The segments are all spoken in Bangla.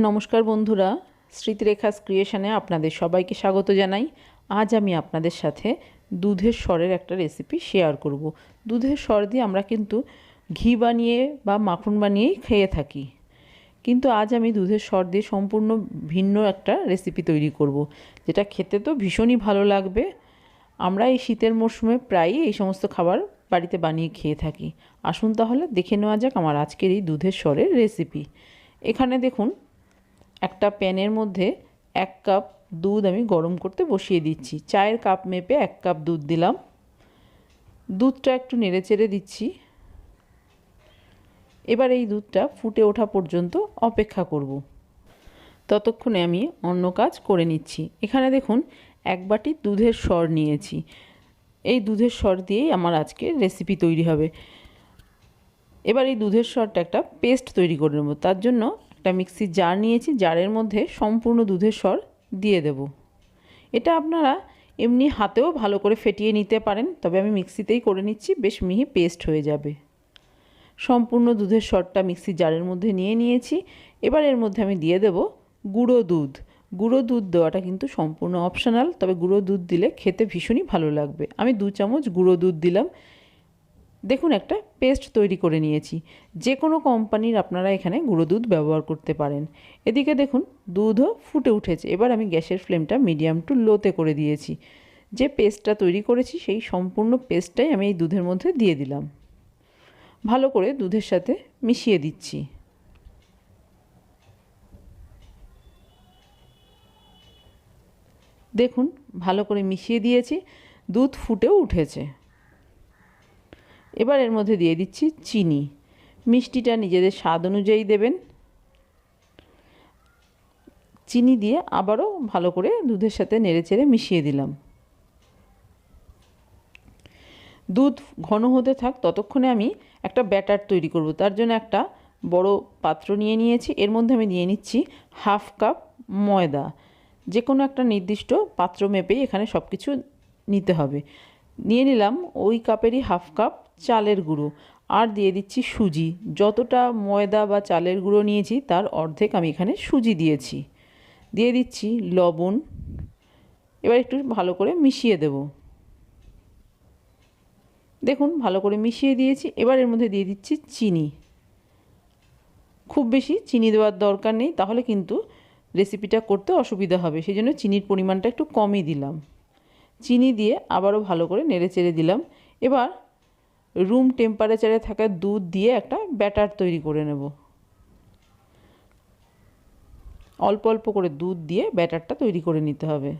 নমস্কার বন্ধুরা, স্মৃতিরেখাস ক্রিয়েশনে আপনাদের সবাইকে স্বাগত জানাই। আজ আমি আপনাদের সাথে দুধের স্বরের একটা রেসিপি শেয়ার করব। দুধের স্বর দিয়ে আমরা কিন্তু ঘি বানিয়ে বা মাখন বানিয়েই খেয়ে থাকি। কিন্তু আজ আমি দুধের স্বর দিয়ে সম্পূর্ণ ভিন্ন একটা রেসিপি তৈরি করব, যেটা খেতে তো ভীষণই ভালো লাগবে। আমরা এই শীতের মরশুমে প্রায়ই এই সমস্ত খাবার বাড়িতে বানিয়ে খেয়ে থাকি। আসুন তাহলে দেখে নেওয়া যাক আমার আজকের এই দুধের স্বরের রেসিপি এখানে দেখুন একটা প্যানের মধ্যে এক কাপ দুধ আমি গরম করতে বসিয়ে দিচ্ছি। চায়ের কাপ মেপে এক কাপ দুধ দিলাম। দুধটা একটু নেড়ে চেড়ে দিচ্ছি। এবার এই দুধটা ফুটে ওঠা পর্যন্ত অপেক্ষা করব। ততক্ষণে আমি অন্য কাজ করে নিচ্ছি। এখানে দেখুন, এক বাটি দুধের স্বর নিয়েছি। এই দুধের স্বর দিয়েই আমার আজকে রেসিপি তৈরি হবে। এবার এই দুধের স্বরটা একটা পেস্ট তৈরি করে নেব। তার জন্য একটা মিক্সির জার নিয়েছি, জারের মধ্যে সম্পূর্ণ দুধের স্বর দিয়ে দেব। এটা আপনারা এমনি হাতেও ভালো করে ফেটিয়ে নিতে পারেন, তবে আমি মিক্সিতেই করে নিচ্ছি, বেশ মিহি পেস্ট হয়ে যাবে। সম্পূর্ণ দুধের স্বরটা মিক্সির জারের মধ্যে নিয়ে নিয়েছি। এবার এর মধ্যে আমি দিয়ে দেব গুঁড়ো দুধ। গুঁড়ো দুধ দেওয়াটা কিন্তু সম্পূর্ণ অপশনাল তবে গুঁড়ো দুধ দিলে খেতে ভীষণই ভালো লাগবে। আমি দু চামচ গুঁড়ো দুধ দিলাম। দেখুন, একটা পেস্ট তৈরি করে নিয়েছি। যে কোনো কোম্পানির আপনারা এখানে গুঁড়ো দুধ ব্যবহার করতে পারেন। এদিকে দেখুন, দুধও ফুটে উঠেছে। এবার আমি গ্যাসের ফ্লেমটা মিডিয়াম টু লোতে করে দিয়েছি। যে পেস্টটা তৈরি করেছি, সেই সম্পূর্ণ পেস্টটাই আমি এই দুধের মধ্যে দিয়ে দিলাম। ভালো করে দুধের সাথে মিশিয়ে দিচ্ছি। দেখুন, ভালো করে মিশিয়ে দিয়েছি। দুধ ফুটেও উঠেছে। এবার এর মধ্যে দিয়ে দিচ্ছি চিনি। মিষ্টিটা নিজেদের স্বাদ অনুযায়ী দেবেন। চিনি দিয়ে আবারও ভালো করে দুধের সাথে নেড়েচেড়ে মিশিয়ে দিলাম। দুধ ঘন হতে থাক, ততক্ষণে আমি একটা ব্যাটার তৈরি করব। তার জন্য একটা বড় পাত্র নিয়ে নিয়েছি। এর মধ্যে আমি নিয়ে নিচ্ছি হাফ কাপ ময়দা। যে কোনো একটা নির্দিষ্ট পাত্র মেপেই এখানে সব কিছু নিতে হবে। নিয়ে নিলাম ওই কাপেরই হাফ কাপ চালের গুঁড়ো। আর দিয়ে দিচ্ছি সুজি। যতটা ময়দা বা চালের গুঁড়ো নিয়েছি, তার অর্ধেক আমি এখানে সুজি দিয়েছি। দিয়ে দিচ্ছি লবণ। এবার একটু ভালো করে মিশিয়ে দেব। দেখুন, ভালো করে মিশিয়ে দিয়েছি। এবার এর মধ্যে দিয়ে দিচ্ছি চিনি। খুব বেশি চিনি দেওয়ার দরকার নেই, তাহলে কিন্তু রেসিপিটা করতে অসুবিধা হবে। সেই জন্য চিনির পরিমাণটা একটু কমই দিলাম। চিনি দিয়ে আবারও ভালো করে নেড়ে চেড়ে দিলাম। এবার রুম টেম্পারেচারে থাকা দুধ দিয়ে একটা ব্যাটার তৈরি করে নেব। অল্প অল্প করে দুধ দিয়ে ব্যাটারটা তৈরি করে নিতে হবে।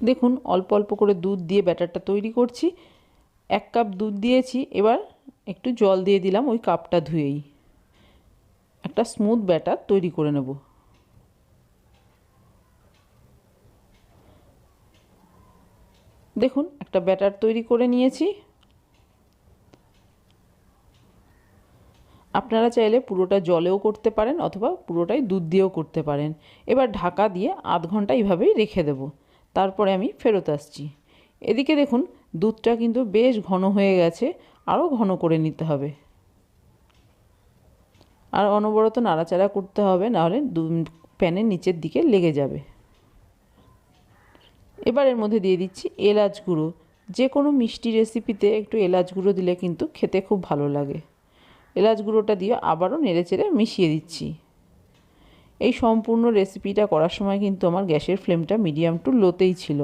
দেখুন, অল্প অল্প করে দুধ দিয়ে ব্যাটারটা তৈরি করছি। এক কাপ দুধ দিয়েছি। এবার একটু জল দিয়ে দিলাম, ওই কাপটা ধুয়েই। একটা স্মুথ ব্যাটার তৈরি করে নেব। দেখুন, একটা ব্যাটার তৈরি করে নিয়েছি। আপনারা চাইলে পুরোটা জলেও করতে পারেন, অথবা পুরোটাই দুধ দিয়েও করতে পারেন। এবার ঢাকা দিয়ে আধ ঘণ্টা এইভাবেই রেখে দেব। তারপরে আমি ফেরত আসছি। এদিকে দেখুন, দুধটা কিন্তু বেশ ঘন হয়ে গেছে। আরও ঘন করে নিতে হবে। আর অনবরত নাড়াচাড়া করতে হবে, নাহলে প্যানের নিচের দিকে লেগে যাবে। এবার এর মধ্যে দিয়ে দিচ্ছি এলাচ গুঁড়ো। যে কোনো মিষ্টি রেসিপিতে একটু এলাচ গুঁড়ো দিলে কিন্তু খেতে খুব ভালো লাগে। এলাচ গুঁড়োটা দিয়ে আবারও নেড়েচেড়ে মিশিয়ে দিচ্ছি। এই সম্পূর্ণ রেসিপিটা করার সময় কিন্তু আমার গ্যাসের ফ্লেমটা মিডিয়াম টু লোতেই ছিল।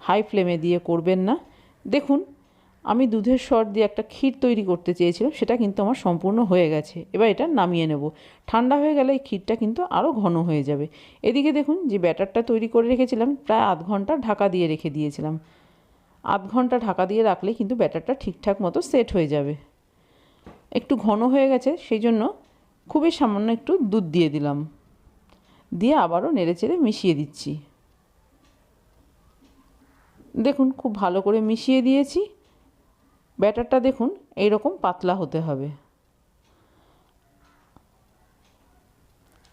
হাই ফ্লেমে দিয়ে করবেন না। দেখুন আমি দুধের সর দিয়ে একটা ক্ষীর তৈরি করতে চেয়েছিলাম, সেটা কিন্তু আমার সম্পূর্ণ হয়ে গেছে। এবার এটা নামিয়ে নেব। ঠান্ডা হয়ে গেলে এই ক্ষীরটা কিন্তু আরও ঘন হয়ে যাবে। এদিকে দেখুন, যে ব্যাটারটা তৈরি করে রেখেছিলাম, প্রায় আধ ঘণ্টা ঢাকা দিয়ে রেখে দিয়েছিলাম। আধ ঘণ্টা ঢাকা দিয়ে রাখলে কিন্তু ব্যাটারটা ঠিকঠাক মতো সেট হয়ে যাবে। একটু ঘন হয়ে গেছে, সেই জন্য খুবই সামান্য একটু দুধ দিয়ে দিলাম। দিয়ে আবারও নেড়ে চেড়ে মিশিয়ে দিচ্ছি। দেখুন, খুব ভালো করে মিশিয়ে দিয়েছি। ব্যাটারটা দেখুন এই রকম পাতলা হতে হবে।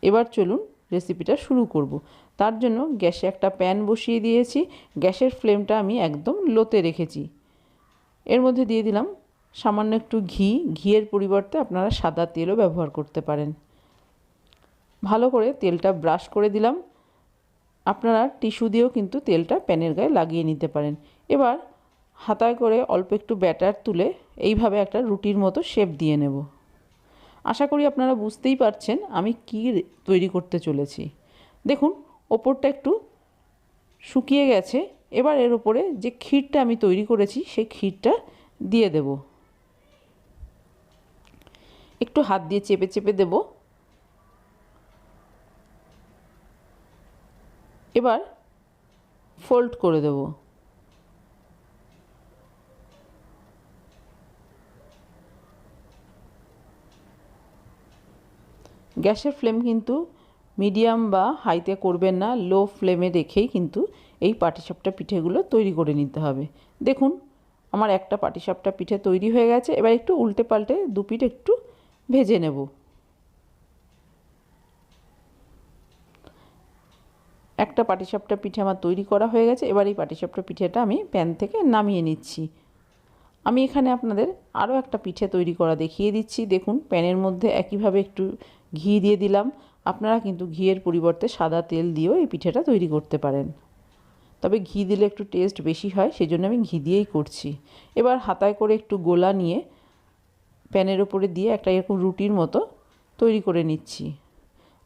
এবার চলুন রেসিপিটা শুরু করব। তার জন্য গ্যাসে একটা প্যান বসিয়ে দিয়েছি। গ্যাসের ফ্লেমটা আমি একদম লোতে রেখেছি। এর মধ্যে দিয়ে দিলাম সামান্য একটু ঘি। ঘিয়ের পরিবর্তে আপনারা সাদা তেলও ব্যবহার করতে পারেন। ভালো করে তেলটা ব্রাশ করে দিলাম। আপনারা টিস্যু দিয়েও কিন্তু তেলটা প্যানের গায়ে লাগিয়ে নিতে পারেন। এবার হাতায় করে অল্প একটু ব্যাটার তুলে এইভাবে একটা রুটির মতো শেপ দিয়ে নেব। আশা করি আপনারা বুঝতেই পারছেন আমি কি তৈরি করতে চলেছি। দেখুন, ওপরটা একটু শুকিয়ে গেছে। এবার এর উপরে যে ক্ষীরটা আমি তৈরি করেছি, সেই ক্ষীরটা দিয়ে দেব। একটু হাত দিয়ে চেপে চেপে দেব। এবার ফোল্ড করে দেব। গ্যাসের ফ্লেম কিন্তু মিডিয়াম বা হাইতে করবেন না, লো ফ্লেমে রেখেই কিন্তু এই পাটিসাপটা পিঠেগুলো তৈরি করে নিতে হবে। দেখুন, আমার একটা পাটিসাপটা পিঠে তৈরি হয়ে গেছে, এবার একটু উল্টে পাল্টে দু পিঠ একটু ভেজে নেব। একটা পাটিসাপটা পিঠে আমার তৈরি করা হয়ে গেছে, এবার এই পাটিসাপটা পিঠেটা আমি প্যান থেকে নামিয়ে নিচ্ছি। আমি এখানে আপনাদের আরও একটা পিঠে তৈরি করা দেখিয়ে দিচ্ছি। দেখুন, প্যানের মধ্যে একইভাবে একটু ঘি দিয়ে দিলাম। আপনারা কিন্তু ঘিয়ের পরিবর্তে সাদা তেল দিয়েও এই পিঠেটা তৈরি করতে পারেন। তবে ঘি দিলে একটু টেস্ট বেশি হয় সেই জন্য আমি ঘি দিয়েই করছি। এবার হাতায় করে একটু গোলা নিয়ে প্যানের ওপরে দিয়ে একটা এরকম রুটির মতো তৈরি করে নিচ্ছি।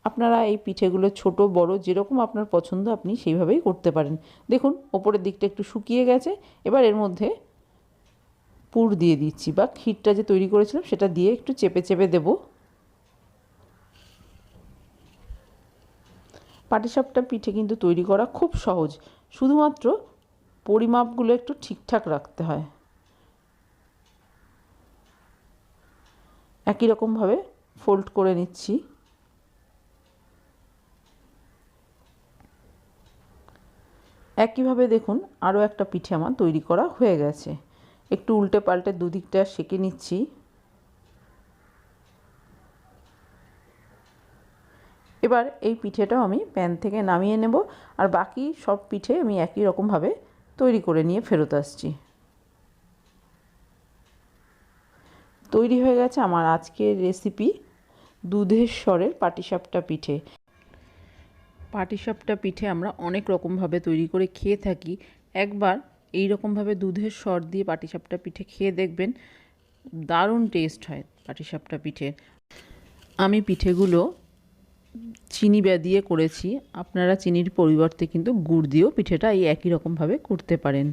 আপনারা এই পিঠেগুলো ছোট, বড়, যেরকম আপনার পছন্দ আপনি সেইভাবেই করতে পারেন। দেখুন, ওপরের দিকটা একটু শুকিয়ে গেছে, এবার এর মধ্যে পুর দিয়ে দিচ্ছি বা ক্ষীরটা যে তৈরি করেছিলাম সেটা দিয়ে একটু চেপে চেপে দেবো। পাটিসাপটা পিঠে কিন্তু তৈরি করা খুব সহজ। শুধুমাত্র পরিমাপগুলো একটু ঠিকঠাক রাখতে হয়। একই রকমভাবে ফোল্ড করে নিচ্ছি। একইভাবে দেখুন আরও একটা পিঠে আমার তৈরি করা হয়ে গেছে। একটু উল্টে পাল্টে দুদিকটা সেঁকে নিচ্ছি। এবার এই পিঠেটাও আমি প্যান থেকে নামিয়ে নেব আর বাকি সব পিঠে আমি একই রকমভাবে তৈরি করে নিয়ে ফেরত আসছি। তৈরি হয়ে গেছে আমার আজকের রেসিপি দুধের স্বরের পাটিসাপটা পিঠে। পাটিসাপটা পিঠে আমরা অনেক রকমভাবে তৈরি করে খেয়ে থাকি। একবার এই রকমভাবে দুধের স্বর দিয়ে পাটিসাপটা পিঠে খেয়ে দেখবেন দারুণ টেস্ট হয় পাটিসাপটা পিঠে। আমি পিঠেগুলো চিনি দিয়ে করেছি। আপনারা চিনির পরিবর্তে কিন্তু গুড় দিয়েও পিঠেটা এই একই রকমভাবে করতে পারেন।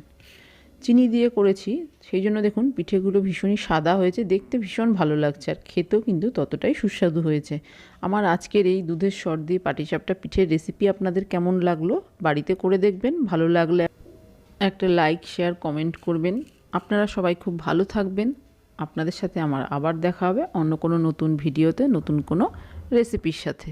চিনি দিয়ে করেছি, সেই জন্য দেখুন পিঠেগুলো ভীষণই সাদা হয়েছে, দেখতে ভীষণ ভালো লাগছে আর খেতেও কিন্তু ততটাই সুস্বাদু হয়েছে। আমার আজকের এই দুধের স্বর দিয়ে পাটিসাপটা পিঠের রেসিপি আপনাদের কেমন লাগল বাড়িতে করে দেখবেন, ভালো লাগলে একটা লাইক শেয়ার কমেন্ট করবেন। আপনারা সবাই খুব ভালো থাকবেন। আপনাদের সাথে আমার আবার দেখা হবে অন্য কোনো নতুন ভিডিওতে, নতুন কোনো রেসিপির সাথে।